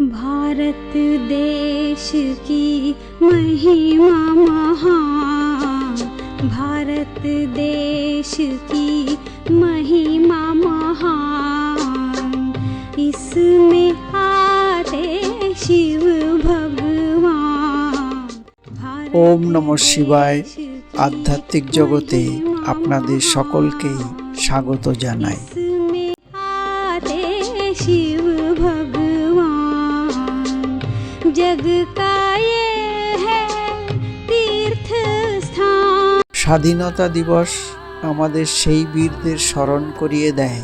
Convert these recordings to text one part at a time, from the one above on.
भारत देश की महिमा महान भारत देश की महिमा महान इसमें आते शिव भगवान भारत ওম নমঃ শিবায় देश की আধ্যাত্মিক জগতে আপনাদের সকলকেই স্বাগত জানাই जग का ये है तीर्थ स्थान স্বাধীনতা দিবস আমাদের সেই বীরদের স্মরণ করিয়ে দেয়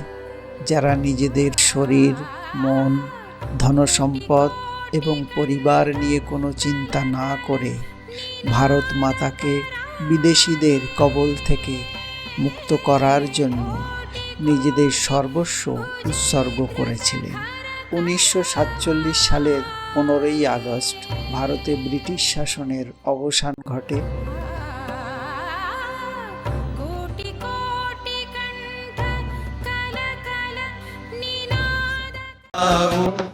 যারা নিজেদের শরীর মন ধনসম্পদ এবং পরিবার নিয়ে কোনো চিন্তা না করে ভারত মাতাকে বিদেশিদের কবল থেকে মুক্ত করার জন্য নিজেদের সর্বস্ব উৎসর্গ করেছিলেন উনিশশো সাতচল্লিশ সালের পনেরোই আগস্ট ভারতে ব্রিটিশ শাসনের অবসান ঘটে। कोटि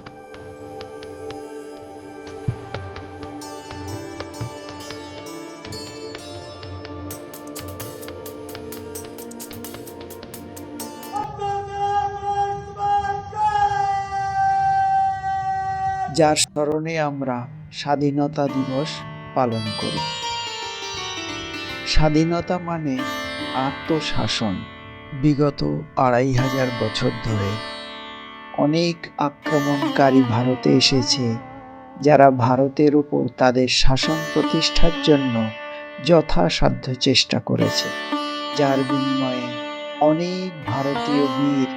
যার স্মরণে আমরা স্বাধীনতা দিবস পালন করি। স্বাধীনতা মানে আত্মশাসন। বিগত আড়াই হাজার বছর ধরে অনেক আক্রমণকারী ভারতে এসেছে, যারা ভারতের উপর তাদের শাসন প্রতিষ্ঠার জন্য যথাসাধ্য চেষ্টা করেছে। যার বিনিময়ে অনেক ভারতীয় বীর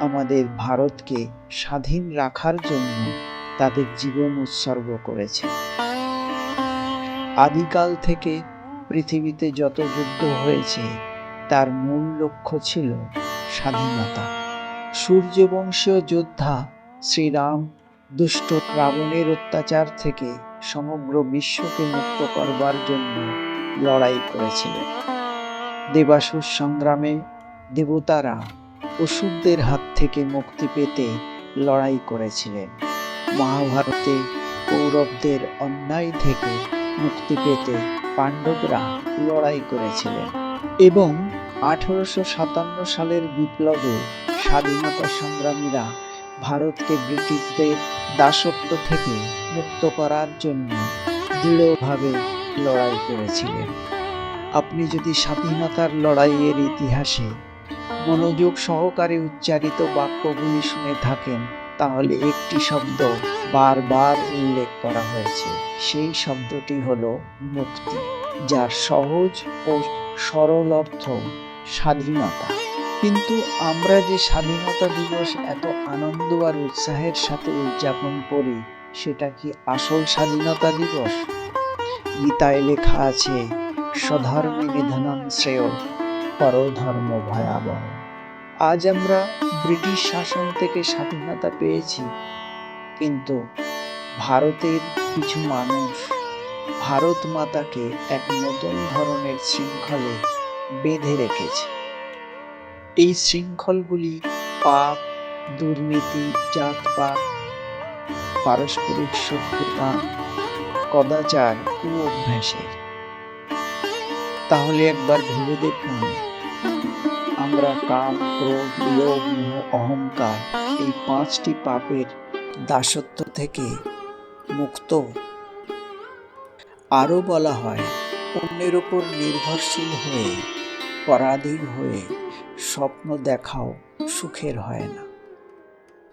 আমাদের ভারতকে স্বাধীন রাখার জন্য তাদের জীবন উৎসর্গ করেছে। আদিকাল থেকে পৃথিবীতে যত যুদ্ধ হয়েছে, তার মূল লক্ষ্য ছিল স্বাধীনতা। সূর্যবংশীয় যোদ্ধা শ্রীরাম দুষ্ট রাবণের অত্যাচার থেকে সমগ্র বিশ্বকে মুক্ত করবার জন্য লড়াই করেছিলেন। দেবাসুর সংগ্রামে দেবতারা অসুরদের হাত থেকে মুক্তি পেতে লড়াই করেছিলেন। মহাভারতে কৌরবদের অন্যায় থেকে মুক্তি পেতে পাণ্ডবরা লড়াই করেছিলেন এবং আঠারোশো সাতান্ন সালের বিপ্লবে স্বাধীনতা সংগ্রামীরা ভারতকে ব্রিটিশদের দাসত্ব থেকে মুক্ত করার জন্য দৃঢ়ভাবে লড়াই করেছিলেন। আপনি যদি স্বাধীনতার লড়াইয়ের ইতিহাসে মনোযোগ সহকারে উচ্চারিত বাক্যগুলি শুনে থাকেন তাহলে একটি শব্দ বারবার উল্লেখ করা হয়েছে। সেই শব্দটি হলো মুক্তি, যার সহজ ও সরল অর্থ স্বাধীনতা। কিন্তু আমরা যে স্বাধীনতা দিবস এত আনন্দ আর উৎসাহের সাথে উদযাপন করি, সেটা কি আসল স্বাধীনতা দিবস? গীতায় লেখা আছে, স্বধর্মে নিধনম শ্রেয়, পরধর্ম ভয়াবহ। আজ আমরা ব্রিটিশ শাসন থেকে স্বাধীনতা পেয়েছি। কিন্তু ভারতের কিছু মানুষ ভারত মাতাকে এক নতুন ধরনের শৃঙ্খলে বেঁধে রেখেছে। এই শৃঙ্খলগুলি পাপ, দুর্নীতি, জাতপাত, পারস্পরিক শত্রুতা, কদাচার ও অভ্যাসের। তাহলে একবার ভেবে দেখুন আমরা কাম, ক্রোধ, লোভ অহংকার এই পাঁচটি পাপের দাসত্ব থেকে মুক্ত। আরও বলা হয়, অন্যের ওপর নির্ভরশীল হয়ে, পরাধীন হয়ে স্বপ্ন দেখাও সুখের হয় না।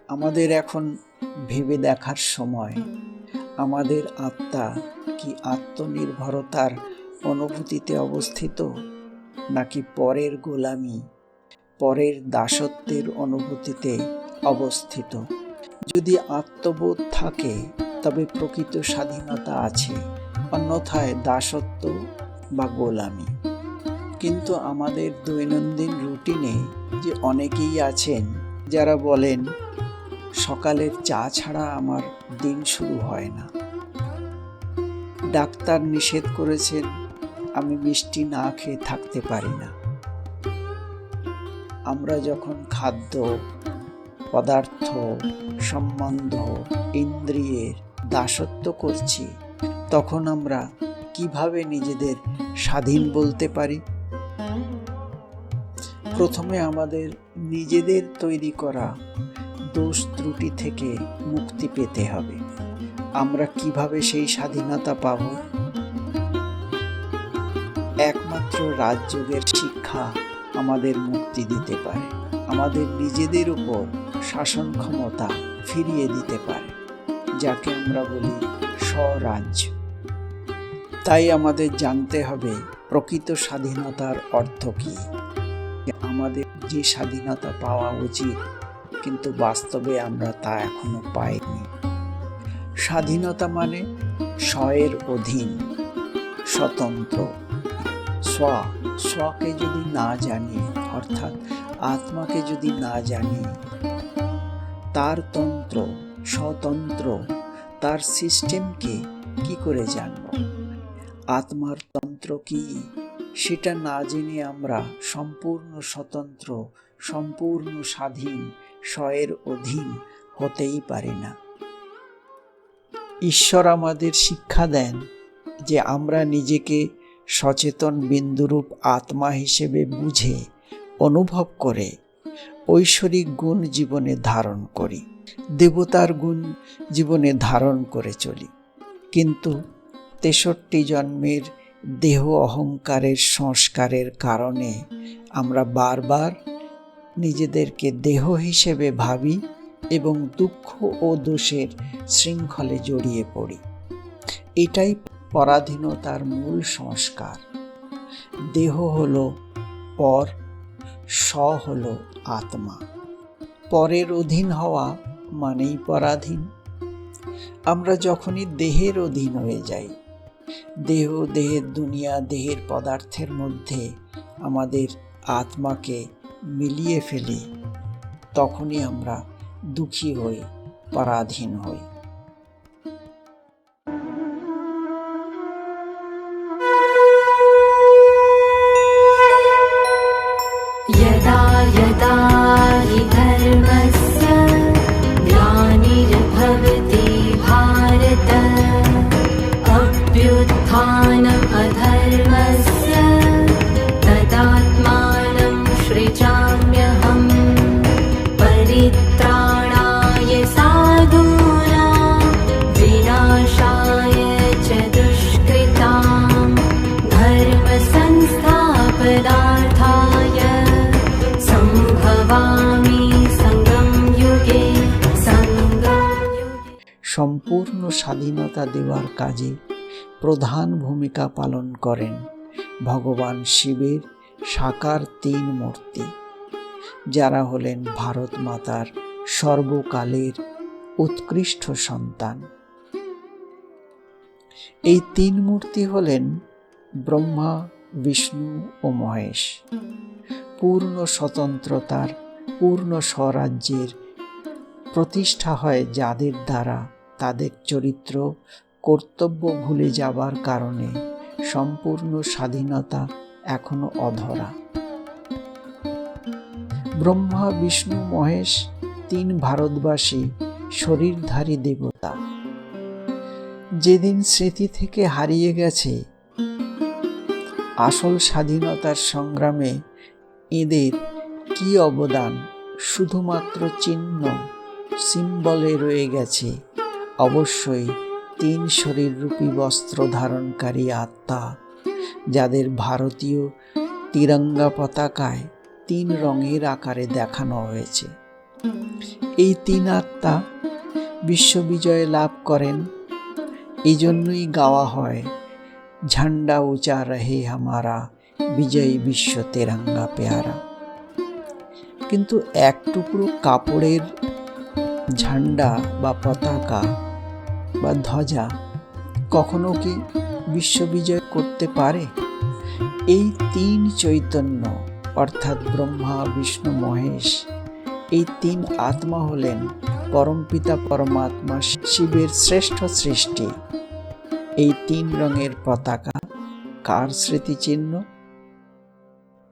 আমাদের এখন ভেবে দেখার সময়। আমাদের আত্মা কি আত্মনির্ভরতার অনুভূতিতে অবস্থিত, নাকি পরের গোলামি পরের দাসত্বের অনুভূতিতে অবস্থিত। যদি আত্মবোধ থাকে, তবে প্রকৃত স্বাধীনতা আছে, অন্যথায় দাসত্ব বা গোলামি। কিন্তু আমাদের দৈনন্দিন রুটিনে যে অনেকেই আছেন, যারা বলেন, সকালের চা ছাড়া আমার দিন শুরু হয় না। ডাক্তার নিষেধ করেছেন, আমি মিষ্টি না খেয়ে থাকতে পারি না। আমরা যখন খাদ্য, পদার্থ, সম্বন্ধ, ইন্দ্রিয়ের দাসত্ব করছি, তখন আমরা কীভাবে নিজেদের স্বাধীন বলতে পারি? প্রথমে আমাদের নিজেদের তৈরি করা দোষ ত্রুটি থেকে মুক্তি পেতে হবে। আমরা কীভাবে সেই স্বাধীনতা পাব? একমাত্র রাজযোগের শিক্ষা আমাদের মুক্তি দিতে পারে। আমাদের নিজেদের উপর শাসন ক্ষমতা ফিরিয়ে দিতে পারে, যাকে আমরা বলি স্বরাজ্য। তাই আমাদের জানতে হবে প্রকৃত স্বাধীনতার অর্থ কী। আমাদের যে স্বাধীনতা পাওয়া উচিত, কিন্তু বাস্তবে আমরা তা এখনও পাইনি। স্বাধীনতা মানে স্বয়ের অধীন, স্বতন্ত্র, স্ব স্বকে যদি না জানি, অর্থাৎ আত্মাকে যদি না জানি, তার তন্ত্র স্বতন্ত্র, তার সিস্টেমকে কি করে জানব? আত্মার তন্ত্র কি? সেটা না জেনে আমরা সম্পূর্ণ স্বতন্ত্র, সম্পূর্ণ স্বাধীন, স্বয়ের অধীন হতেই পারি না। ঈশ্বর আমাদের শিক্ষা দেন যে আমরা নিজেকে সচেতন বিন্দুরূপ আত্মা হিসেবে বুঝে, অনুভব করে, ঐশ্বরিক গুণ জীবনে ধারণ করি। দেবতার গুণ জীবনে ধারণ করে চলি। কিন্তু তেষট্টি জন্মের দেহ অহংকারের সংস্কারের কারণে আমরা বারবার নিজেদেরকে দেহ হিসেবে ভাবি এবং দুঃখ ও দোষের শৃঙ্খলে জড়িয়ে পড়ি। এটাই পরাধীনতার মূল সংস্কার। দেহ হল পর স হল আত্মা। পরের অধীন হওয়া মানেই পরাধীন। আমরা যখনই দেহের অধীন হয়ে যাই, দেহ দেহের দুনিয়া, দেহের পদার্থের মধ্যে আমাদের আত্মাকে মিলিয়ে ফেলি, তখনই আমরা দুঃখী হই, পরাধীন হই। 街道 সম্পূর্ণ স্বাধীনতা দেওয়ার কাজে প্রধান ভূমিকা পালন করেন ভগবান শিবের সাকার তিন মূর্তি, যারা হলেন ভারত মাতার সর্বকালের উৎকৃষ্ট সন্তান। এই তিন মূর্তি হলেন ব্রহ্মা, বিষ্ণু ও মহেশ। পূর্ণ স্বতন্ত্রতার, পূর্ণ স্বরাজ্যের প্রতিষ্ঠা হয় যাদের দ্বারা তাদের চরিত্র কর্তব্য ভুলে যাবার কারণে। সম্পূর্ণ স্বাধীনতা এখনও অধরা। ব্রহ্মা, বিষ্ণু, মহেশ তিন ভারতবাসী, শরীরধারী দেবতা। যেদিন স্মৃতি থেকে হারিয়ে গেছে, আসল স্বাধীনতার সংগ্রামে এদের কি অবদান? শুধুমাত্র চিহ্ন, সিম্বলে রয়ে গেছে। অবশ্যই তিন শরীররূপী বস্ত্র ধারণকারী আত্মা, যাদের ভারতীয় তিরঙ্গা পতাকায় তিন রঙের আকারে দেখানো হয়েছে। এই তিন আত্মা বিশ্ববিজয় লাভ করেন। এই জন্যই গাওয়া হয়, ঝান্ডা উঁচা রহে হামারা বিজয়ী বিশ্ব তেরঙ্গা পেয়ারা। কিন্তু এক টুকরো কাপড়ের ঝান্ডা বা পতাকা বা ধ্বজা কখনো কি বিশ্ববিজয় করতে পারে? এই তিন চৈতন্য, অর্থাৎ ব্রহ্মা, বিষ্ণু, মহেশ, এই তিন আত্মা হলেন পরমপিতা পরমাত্মা শিবের শ্রেষ্ঠ সৃষ্টি। এই তিন রঙের পতাকা কার স্মৃতিচিহ্ন?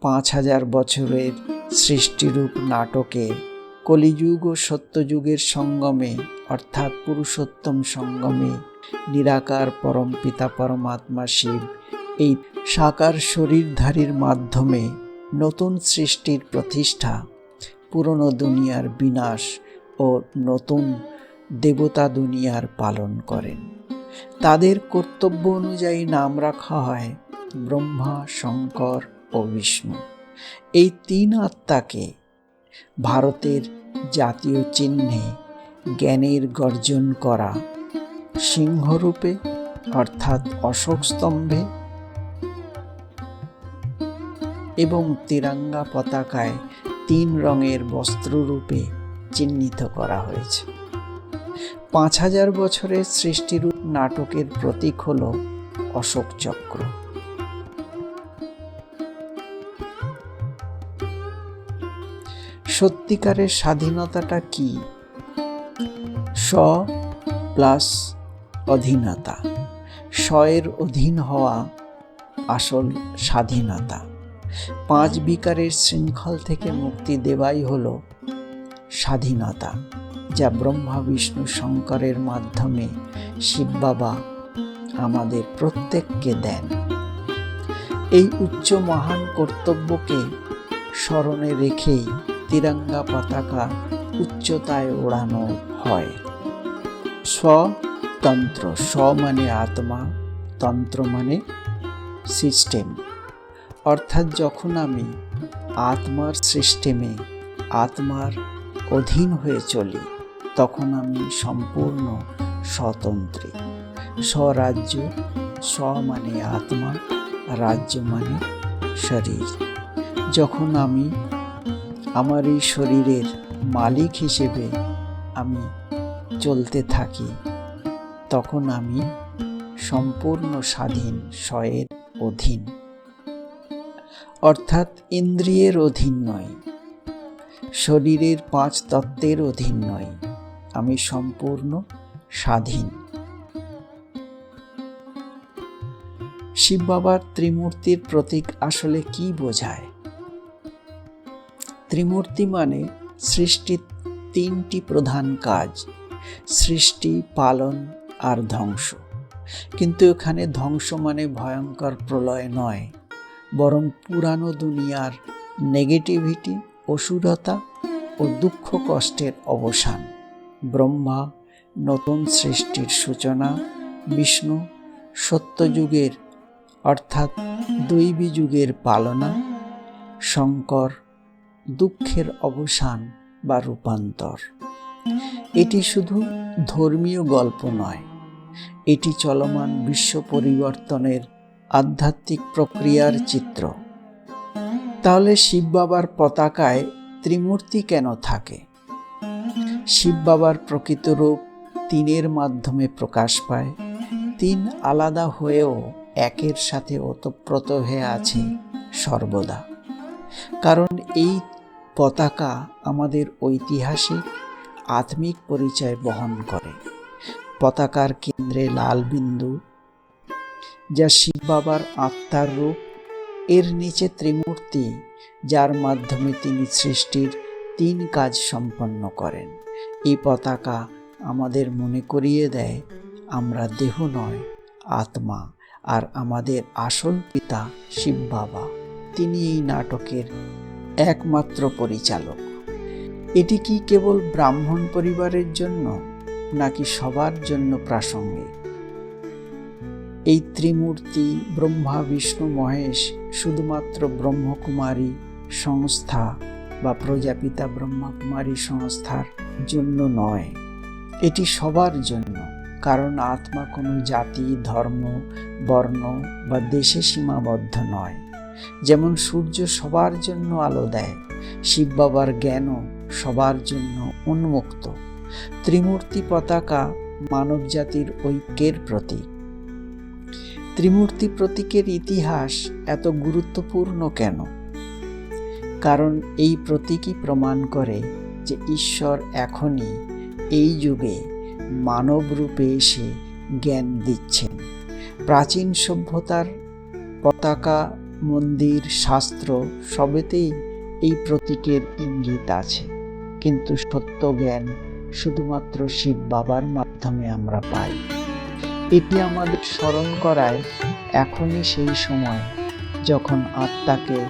পাঁচ হাজার বছরের সৃষ্টিরূপ নাটকে কলিযুগ ও সত্যযুগের সঙ্গমে, অর্থাৎ পুরুষোত্তম সঙ্গমে, নিরাকার পরম পিতা পরমাত্মা শিব এই সাকার শরীরধারীর মাধ্যমে নতুন সৃষ্টির প্রতিষ্ঠা, পুরনো দুনিয়ার বিনাশ ও নতুন দেবতা দুনিয়ার পালন করেন। তাদের কর্তব্য অনুযায়ী নাম রাখা হয় ব্রহ্মা, শঙ্কর ও বিষ্ণু। এই তিন আত্মাকে ভারতের জাতীয় চিহ্নে জ্ঞানের গর্জন করা সিংহরূপে, অর্থাৎ অশোক স্তম্ভে এবং তিরঙ্গা পতাকায় তিন রঙের বস্ত্ররূপে চিহ্নিত করা হয়েছে। পাঁচ হাজার বছরের সৃষ্টিরূপ নাটকের প্রতীক হল অশোক চক্র। সত্যিকারের স্বাধীনতাটা কি? স্ব প্লাস অধীনতা। স্বয়ের অধীন হওয়া আসল স্বাধীনতা। পাঁচ বিকারের শৃঙ্খল থেকে মুক্তি দেওয়াই হল স্বাধীনতা, যা ব্রহ্মা, বিষ্ণু, শঙ্করের মাধ্যমে শিব বাবা আমাদের প্রত্যেককে দেন। এই উচ্চ মহান কর্তব্যকে স্মরণে রেখেই তিরঙ্গা পতাকা উচ্চতায় ওড়ানো হয়। স্বতন্ত্র স্ব মানে আত্মা, তন্ত্র মানে সিস্টেম। অর্থাৎ যখন আমি আত্মার সিস্টেমে আত্মার অধীন হয়ে চলি, তখন আমি সম্পূর্ণ স্বতন্ত্রী। স্বরাজ্য, স্ব মানে আত্মা, রাজ্য মানে শরীর। যখন আমি আমার এই শরীরের মালিক হিসেবে আমি চলতে থাকি। তখন আমি সম্পূর্ণ স্বাধীন স্বয়ের অধীন। অর্থাৎ ইন্দ্রিয়ের অধীন নয়, শরীরের পাঁচ তত্ত্বের অধীন নয়, আমি সম্পূর্ণ স্বাধীন। শিব বাবার ত্রিমূর্তির প্রতীক আসলে কি বোঝায়? ত্রিমূর্তি মানে সৃষ্টির তিনটি প্রধান কাজ, সৃষ্টি, পালন আর ধ্বংস। কিন্তু এখানে ধ্বংস মানে ভয়ঙ্কর প্রলয় নয়, বরং পুরানো দুনিয়ার নেগেটিভিটি অসুরতা ও দুঃখ কষ্টের অবসান। ব্রহ্মা, নতুন সৃষ্টির সূচনা, বিষ্ণু, সত্যযুগের অর্থাৎ দৈবী যুগের পালনা, শঙ্কর দুঃখের অবসান বা রূপান্তর। এটি শুধু ধর্মীয় গল্প নয়, এটি চলমান বিশ্ব পরিবর্তনের আধ্যাত্মিক প্রক্রিয়ার চিত্র। তাহলে শিব বাবার পতাকায় ত্রিমূর্তি কেন থাকে? শিব বাবার প্রকৃত রূপ তিনের মাধ্যমে প্রকাশ পায়, তিন আলাদা হয়েও একের সাথে ওতপ্রোত হয়ে আছে সর্বদা। কারণ এই পতাকা আমাদের ঐতিহাসিক, আত্মিক পরিচয় বহন করে। পতাকার কেন্দ্রে লাল বিন্দু, যা শিব বাবার আত্মার রূপ। এর নিচে ত্রিমূর্তি, যার মাধ্যমে তিনি সৃষ্টির তিন কাজ সম্পন্ন করেন। এই পতাকা আমাদের মনে করিয়ে দেয়, আমরা দেহ নয়, আত্মা, আর আমাদের আসল পিতা শিব বাবা। তিনি এই নাটকের একমাত্র পরিচালক। এটি কি কেবল ব্রাহ্মণ পরিবারের জন্য, নাকি সবার জন্য প্রাসঙ্গিক? এই ত্রিমূর্তি ব্রহ্মা, বিষ্ণু, মহেশ শুধুমাত্র ব্রহ্মকুমারী সংস্থা বা প্রজাপিতা ব্রহ্মকুমারী সংস্থার জন্য নয়। এটি সবার জন্য, কারণ আত্মা কোনো জাতি, ধর্ম, বর্ণ বা দেশে সীমাবদ্ধ নয়। যেমন সূর্য সবার জন্য আলো দেয়, শিব বাবার জ্ঞানও সবার জন্য উন্মুক্ত। ত্রিমূর্তি পতাকা মানব জাতির ঐক্যের প্রতীক। ত্রিমূর্তি প্রতীকের ইতিহাস এত গুরুত্বপূর্ণ কেন? কারণ এই প্রতীকই প্রমাণ করে যে ঈশ্বর এখনই এই যুগে মানব রূপে এসে জ্ঞান দিচ্ছেন। প্রাচীন সভ্যতার পতাকা মন্দির, শাস্ত্র সবেতেই এই প্রতীকের ইঙ্গিত আছে। কিন্তু সত্য জ্ঞান শুধুমাত্র শিব বাবার মাধ্যমে আমরা পাই। এটি আমাদের স্মরণ করায় এখনই সেই সময় যখন আত্মাকে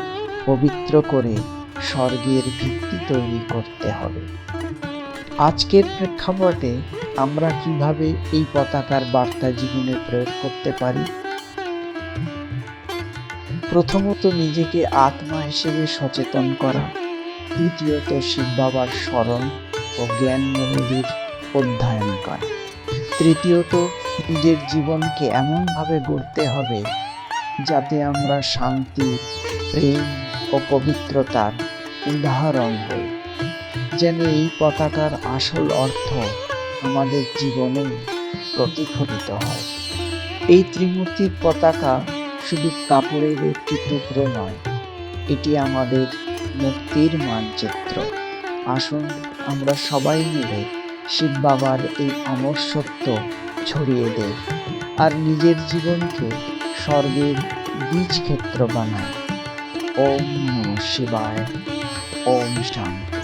পবিত্র করে স্বর্গের ভিত্তি তৈরি করতে হবে। আজকের প্রেক্ষাপটে আমরা কীভাবে এই পতাকার বার্তা জীবনে প্রয়োগ করতে পারি? প্রথমত নিজেকে আত্মা হিসেবে সচেতন করা। দ্বিতীয়ত শিব বাবার স্মরণ ও জ্ঞান মূলনীতির অধ্যয়ন করা। তৃতীয়ত নিজের জীবনকে এমনভাবে গড়তে হবে যাতে আমরা শান্তি, প্রেম ও পবিত্রতার উদাহরণ হই। যেন এই পতাকার আসল অর্থ আমাদের জীবনে প্রতিফলিত হয়। এই ত্রিমূর্তির পতাকা শুধু কাপড়ের একটি টুকরো নয়, এটি আমাদের মুক্তির মানচিত্র। আসুন আমরা সবাই মিলে শিব বাবার এই অমর সত্য ছড়িয়ে দেই আর নিজের জীবনকে স্বর্গের বীজ ক্ষেত্র বানাই। ওম নম শিবায়, ওম শান্তি।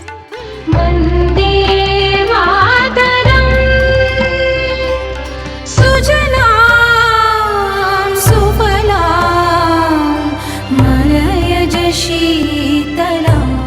शीतलम्।